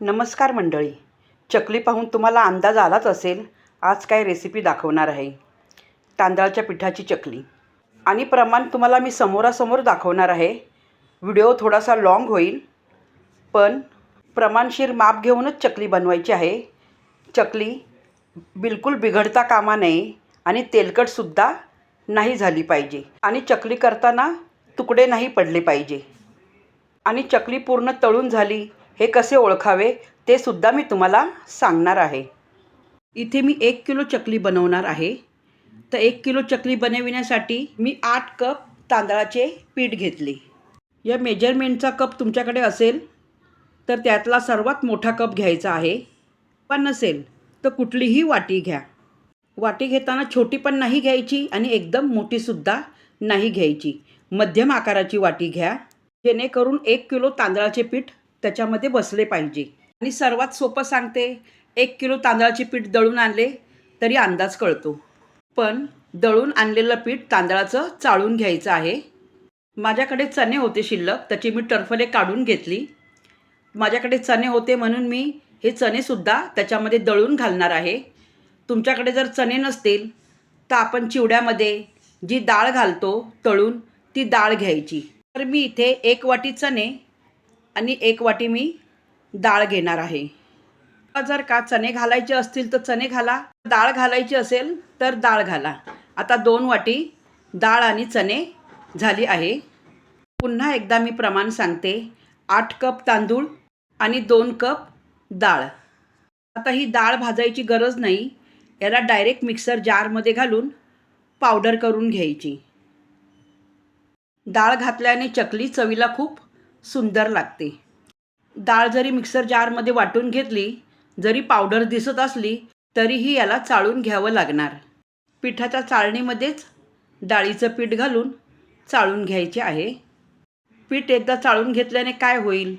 नमस्कार मंडळी. चकली पाहून तुम्हाला अंदाज आलाच असेल आज काय रेसिपी दाखवणार आहे. तांदळाच्या पिठाची चकली. आणि प्रमाण तुम्हाला मी समोरासमोर दाखवणार आहे. व्हिडिओ थोडासा लाँग होईल पण प्रमाणशीर माप घेऊनच चकली बनवायची आहे. चकली बिलकुल बिघडता कामा नये आणि तेलकटसुद्धा नाही झाली पाहिजे. आणि चकली करताना तुकडे नाही पडले पाहिजे. आणि चकली पूर्ण तळून झाली हे कसे ओळखावे ते सुद्धा मी तुम्हाला सांगणार आहे. इथे मी एक किलो चकली बनवणार आहे. तर एक किलो चकली बनविण्यासाठी मी आठ कप तांदळाचे पीठ घेतले. या मेजरमेंटचा कप तुमच्याकडे असेल तर त्यातला सर्वात मोठा कप घ्यायचा आहे. पण नसेल तर कुठलीही वाटी घ्या. वाटी घेताना छोटी पण नाही घ्यायची आणि एकदम मोठीसुद्धा नाही घ्यायची. मध्यम आकाराची वाटी घ्या. जेणेकरून एक किलो तांदळाचे पीठ त्याच्यामध्ये बसले पाहिजे. आणि सर्वात सोपं सांगते एक किलो तांदळाचे पीठ दळून आणले तरी अंदाज कळतो. पण दळून आणलेलं पीठ तांदळाचं चाळून घ्यायचं आहे. माझ्याकडे चणे होते शिल्लक त्याची मी टरफले काढून घेतली. माझ्याकडे चणे होते म्हणून मी हे चणेसुद्धा त्याच्यामध्ये दळून घालणार आहे. तुमच्याकडे जर चणे नसतील तर आपण चिवड्यामध्ये जी डाळ घालतो तळून ती डाळ घ्यायची. तर मी इथे एक वाटी चणे आणि एक वाटी मी डाळ घेणार आहे. जर का चणे घालायचे असतील तर चणे घाला. डाळ घालायची असेल तर डाळ घाला. आता दोन वाटी डाळ आणि चणे झाली आहे. पुन्हा एकदा मी प्रमाण सांगते. आठ कप तांदूळ आणि दोन कप डाळ. आता ही डाळ भाजायची गरज नाही. याला डायरेक्ट मिक्सर जारमध्ये घालून पावडर करून घ्यायची. डाळ घातल्याने चकली चवीला खूप सुंदर लागते. डाळ जरी मिक्सर जारमध्ये वाटून घेतली जरी पावडर दिसत असली तरीही याला चाळून घ्यावं लागणार. पिठाच्या चाळणीमध्येच डाळीचं पीठ घालून चाळून घ्यायचे आहे. पीठ एकदा चाळून घेतल्याने काय होईल?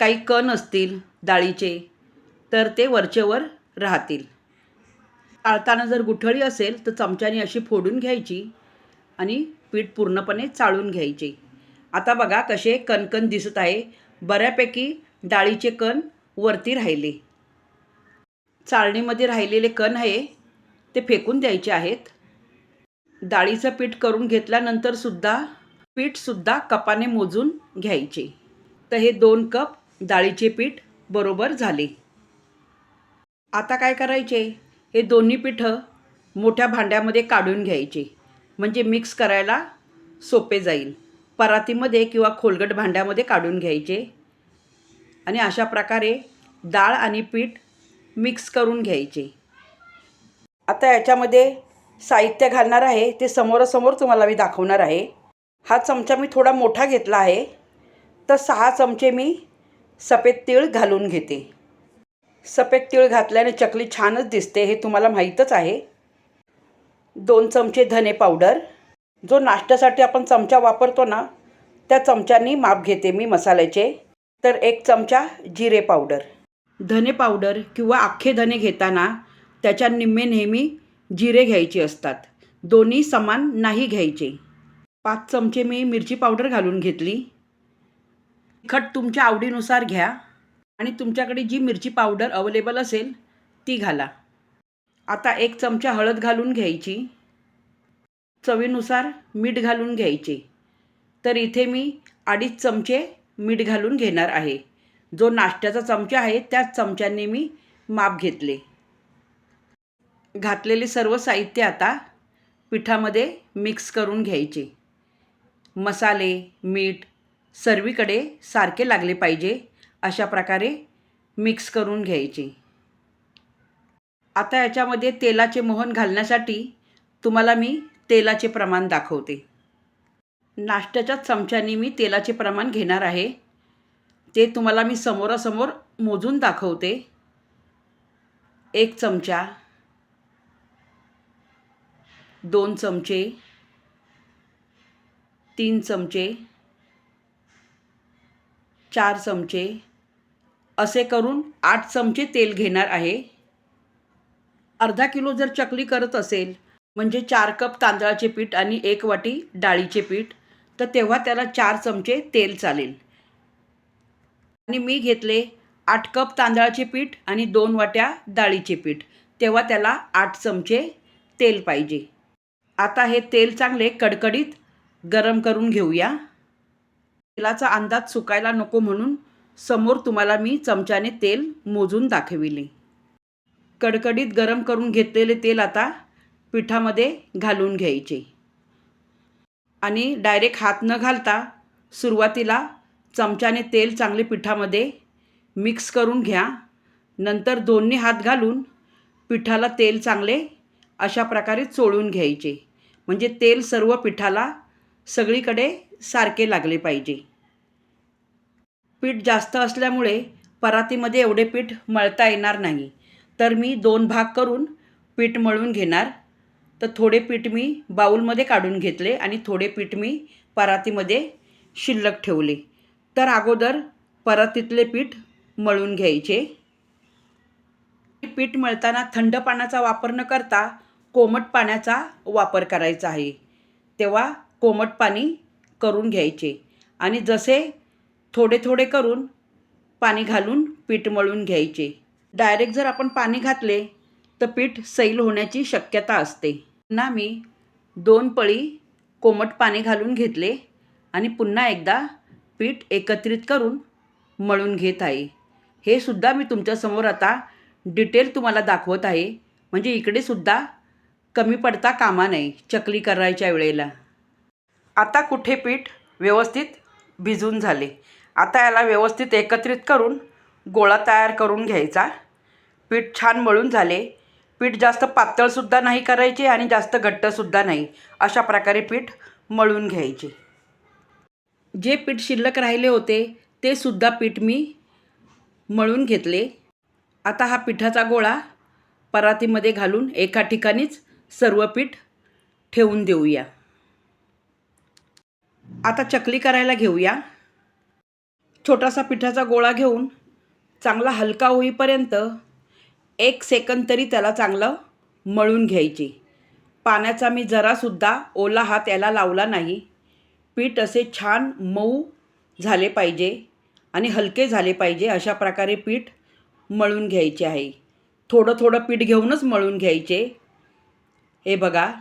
काही कण असतील डाळीचे तर ते वरचेवर राहतील. चाळताना जर गुठळी असेल तर चमच्याने अशी फोडून घ्यायची आणि पीठ पूर्णपणे चाळून घ्यायचे. आता बघा कसे कणकण दिसत आहे. बऱ्यापैकी डाळीचे कण वरती राहिले. चाळणीमध्ये राहिलेले कण आहे ते फेकून द्यायचे आहेत. डाळीचं पीठ करून घेतल्यानंतरसुद्धा पीठसुद्धा कपाने मोजून घ्यायचे. तर हे दोन कप डाळीचे पीठ बरोबर झाले. आता काय करायचे? हे दोन्ही पिठं मोठ्या भांड्यामध्ये काढून घ्यायचे. म्हणजे मिक्स करायला सोपे जाईल. परातीमध्ये किंवा खोलगट भांड्यामध्ये काढून घ्यायचे. आणि अशा प्रकारे डाळ आणि पीठ मिक्स करून घ्यायचे. आता याच्यामध्ये साहित्य घालणार आहे. ते समोरासमोर तुम्हाला मी दाखवणार आहे. हा चमचा मी थोडा मोठा घेतला आहे. तर सहा चमचे मी सफेद तीळ घालून घेते. सफेद तीळ घातल्याने चकली छानच दिसते हे तुम्हाला माहीतच आहे. दोन चमचे धने पावडर. जो नाश्त्यासाठी आपण चमचा वापरतो ना त्या चमच्यानी माप घेते मी मसाल्याचे. तर एक चमचा जिरे पावडर. धने पावडर किंवा अख्खे धने घेताना त्याच्या निम्मे नेहमी जिरे घ्यायचे असतात. दोन्ही समान नाही घ्यायचे. पाच चमचे मी मिरची पावडर घालून घेतली. तिखट तुमच्या आवडीनुसार घ्या आणि तुमच्याकडे जी मिरची पावडर अवेलेबल असेल ती घाला. आता एक चमचा हळद घालून घ्यायची. चवीनुसार मीठ घालून घ्यायचे. तर इथे मी अडीच चमचे मीठ घालून घेणार आहे. जो नाश्त्याचा चमचा आहे त्याच चमच्याने मी माप घेतले. घातलेले सर्व साहित्य आता पिठामध्ये मिक्स करून घ्यायचे. मसाले मीठ सर्वीकडे सारखे लागले पाहिजे अशा प्रकारे मिक्स करून घ्यायचे. आता याच्यामध्ये तेलाचे मोहन घालण्यासाठी तुम्हाला मी तेलाचे प्रमाण दाखवते. नाश्त्याच्या चमच्याने मी तेलाचे प्रमाण घेणार आहे. ते तुम्हाला मी समोरासमोर मोजून दाखवते. एक चमचा. दोन चमचे. तीन चमचे. चार चमचे. असे करून आठ चमचे तेल घेणार आहे. अर्धा किलो जर चकली करत असेल म्हणजे चार कप तांदळाचे पीठ आणि एक वाटी डाळीचे पीठ. तर तेव्हा त्याला चार चमचे तेल चालेल. आणि मी घेतले आठ कप तांदळाचे पीठ आणि दोन वाट्या डाळीचे पीठ. तेव्हा त्याला आठ चमचे तेल पाहिजे. आता हे तेल चांगले कडकडीत गरम करून घेऊया. तेलाचा अंदाज सुकायला नको म्हणून समोर तुम्हाला मी चमच्याने तेल मोजून दाखविले. कडकडीत गरम करून घेतलेले तेल आता पिठामध्ये घालून घ्यायचे. आणि डायरेक्ट हात न घालता सुरुवातीला चमच्याने तेल चांगले पिठामध्ये मिक्स करून घ्या. नंतर दोन्ही हात घालून पिठाला तेल चांगले अशा प्रकारे चोळून घ्यायचे. म्हणजे तेल सर्व पिठाला सगळीकडे सारखे लागले पाहिजे. पीठ जास्त असल्यामुळे परातीमध्ये एवढे पीठ मळता येणार नाही. तर मी दोन भाग करून पीठ मळून घेणार. तर थोडे पीठ मी बाऊलमध्ये काढून घेतले आणि थोडे पीठ मी परातीमध्ये शिल्लक ठेवले. तर अगोदर परातीतले पीठ मळून घ्यायचे. पीठ मळताना थंड पाण्याचा वापर न करता कोमट पाण्याचा वापर करायचा आहे. तेव्हा कोमट पाणी करून घ्यायचे आणि जसे थोडे थोडे करून पाणी घालून पीठ मळून घ्यायचे. डायरेक्ट जर आपण पाणी घातले तर पीठ सैल होण्याची शक्यता असते. पुन्हा मी दोन पळी कोमट पाणी घालून घेतले आणि पुन्हा एकदा पीठ एकत्रित करून मळून घेत आहे. हे सुद्धा मी तुमच्यासमोर आता डिटेल तुम्हाला दाखवत आहे. म्हणजे इकडे सुद्धा कमी पडता कामा नाही चकली करायच्या वेळेला. आता कुठे पीठ व्यवस्थित भिजून झाले? आता याला व्यवस्थित एकत्रित करून गोळा तयार करून घ्यायचा. पीठ छान मळून झाले. पीठ जास्त पातळसुद्धा नाही करायचे आणि जास्त घट्टसुद्धा नाही. अशा प्रकारे पीठ मळून घ्यायचे. जे पीठ शिल्लक राहिले होते ते सुद्धा पीठ मी मळून घेतले. आता हा पिठाचा गोळा परातीमध्ये घालून एका ठिकाणीच सर्व पीठ ठेवून देऊया. आता चकली करायला घेऊया. छोटासा पिठाचा गोळा घेऊन चांगला हलका होईपर्यंत एक सेकंद तरी त्याला चांगलं मळून घ्यायचे. पाण्याचा मी जरासुद्धा ओला हात याला लावला नाही. पीठ असे छान मऊ झाले पाहिजे आणि हलके झाले पाहिजे अशा प्रकारे पीठ मळून घ्यायचे आहे. थोडं थोडं पीठ घेऊनच मळून घ्यायचे. हे बघा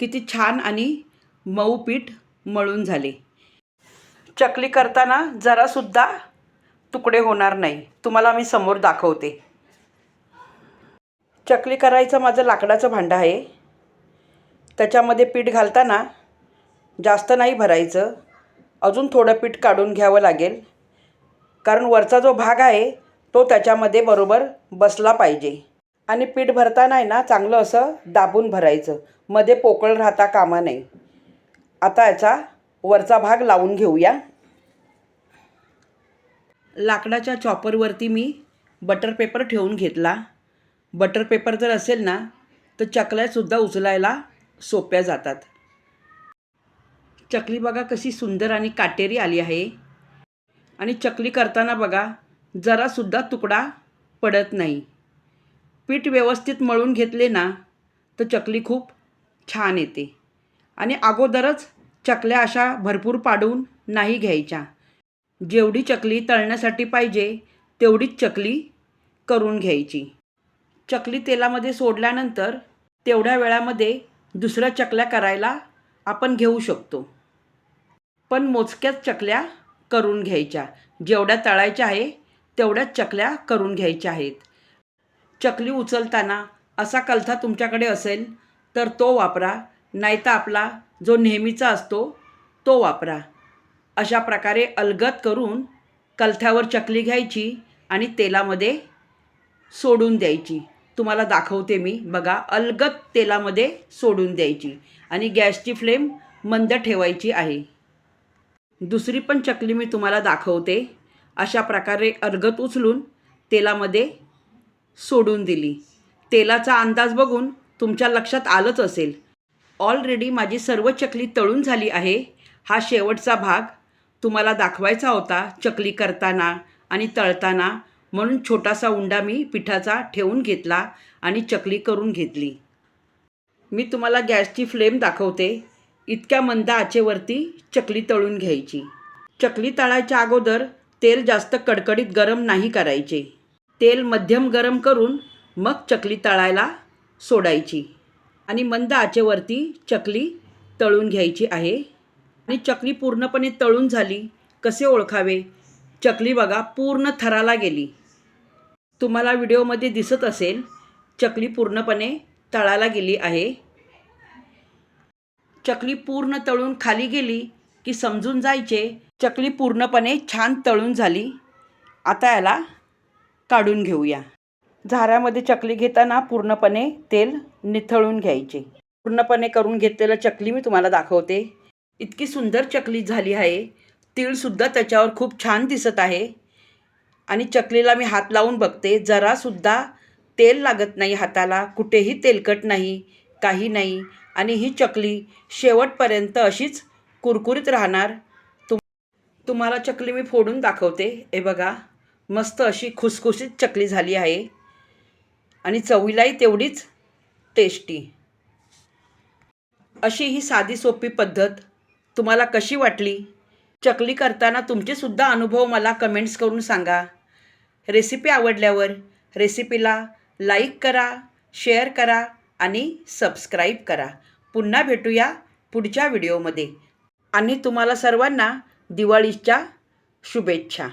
किती छान आणि मऊ पीठ मळून झाले. चकली करताना जरासुद्धा तुकडे होणार नाही. तुम्हाला मी समोर दाखवते. चकली करायचं माझं लाकडाचं भांडं आहे. त्याच्यामध्ये पीठ घालताना जास्त नाही भरायचं. अजून थोडं पीठ काढून घ्यावं लागेल. कारण वरचा जो भाग आहे तो त्याच्यामध्ये बरोबर बसला पाहिजे. आणि पीठ भरताना आहे ना चांगलं असं दाबून भरायचं. मध्ये पोकळ राहता कामा नाही. आता याचा वरचा भाग लावून घेऊया. लाकडाच्या चॉपरवरती मी बटर पेपर ठेवून घेतला. बटर पेपर जर असेल ना तर चकल्यासुद्धा उचलायला सोप्या जातात. चकली बघा कशी सुंदर आणि काटेरी आली आहे. आणि चकली करताना बघा जरासुद्धा तुकडा पडत नाही. पीठ व्यवस्थित मळून घेतले ना तर चकली खूप छान येते. आणि अगोदरच चकल्या अशा भरपूर पाडून नाही घ्यायच्या. जेवढी चकली तळण्यासाठी पाहिजे तेवढीच चकली करून घ्यायची. चकली तेलामध्ये सोडल्यानंतर तेवढ्या वेळामध्ये दुसऱ्या चकल्या करायला आपण घेऊ शकतो. पण मोजक्याच चकल्या करून घ्यायच्या. जेवढ्या तळायच्या आहे तेवढ्याच चकल्या करून घ्यायच्या आहेत. चकली उचलताना असा कलथा तुमच्याकडे असेल तर तो वापरा. नाहीतर आपला जो नेहमीचा असतो तो वापरा. अशा प्रकारे अलगद करून कलथ्यावर चकली घ्यायची आणि तेलामध्ये सोडून द्यायची. तुम्हाला दाखवते मी. बघा अलगद तेलामध्ये सोडून द्यायची आणि गॅसची फ्लेम मंद ठेवायची आहे. दुसरी पण चकली मी तुम्हाला दाखवते. अशा प्रकारे अर्गत उचलून तेलामध्ये सोडून दिली. तेलाचा अंदाज बघून तुमच्या लक्षात आलंच असेल. ऑलरेडी माझी सर्व चकली तळून झाली आहे. हा शेवटचा भाग तुम्हाला दाखवायचा होता चकली करताना आणि तळताना. म्हणून छोटासा उंडा मी पिठाचा ठेवून घेतला आणि चकली करून घेतली. मी तुम्हाला गॅसची फ्लेम दाखवते. इतक्या मंद आचेवरती चकली तळून घ्यायची. चकली तळायच्या अगोदर तेल जास्त कडकडीत गरम नाही करायचे. तेल मध्यम गरम करून मग चकली तळायला सोडायची आणि मंद आचेवरती चकली तळून घ्यायची आहे. आणि चकली पूर्णपणे तळून झाली. कसे ओळखावे? चकली बघा पूर्ण थराला गेली. तुम्हाला व्हिडिओमध्ये दिसत असेल चकली पूर्णपणे तळाला गेली आहे. चकली पूर्ण तळून खाली गेली की समजून जायचे चकली पूर्णपणे छान तळून झाली. आता याला काढून घेऊया. झाऱ्यामध्ये चकली घेताना पूर्णपणे तेल निथळून घ्यायचे. पूर्णपणे करून घेतलेलं चकली मी तुम्हाला दाखवते. इतकी सुंदर चकली झाली आहे. तीळसुद्धा त्याच्यावर खूप छान दिसत आहे. आणि चकलीला मी हात लावून बघते. जरासुद्धा तेल लागत नाही हाताला. कुठेही तेलकट नाही काही नाही. आणि ही चकली शेवटपर्यंत अशीच कुरकुरीत राहणार. तुम तुम्हाला चकली मी फोडून दाखवते. हे बघा मस्त अशी खुसखुशीत चकली झाली आहे. आणि चवीलाही तेवढीच टेस्टी अशी ही साधी सोपी पद्धत तुम्हाला कशी वाटली? चकली करताना तुमचेसुद्धा अनुभव मला कमेंट्स करून सांगा. रेसिपी आवडल्यावर रेसिपीला लाईक करा शेअर करा आणि सबस्क्राईब करा. पुन्हा भेटूया पुढच्या व्हिडिओमध्ये आणि तुम्हाला सर्वांना दिवाळीच्या शुभेच्छा.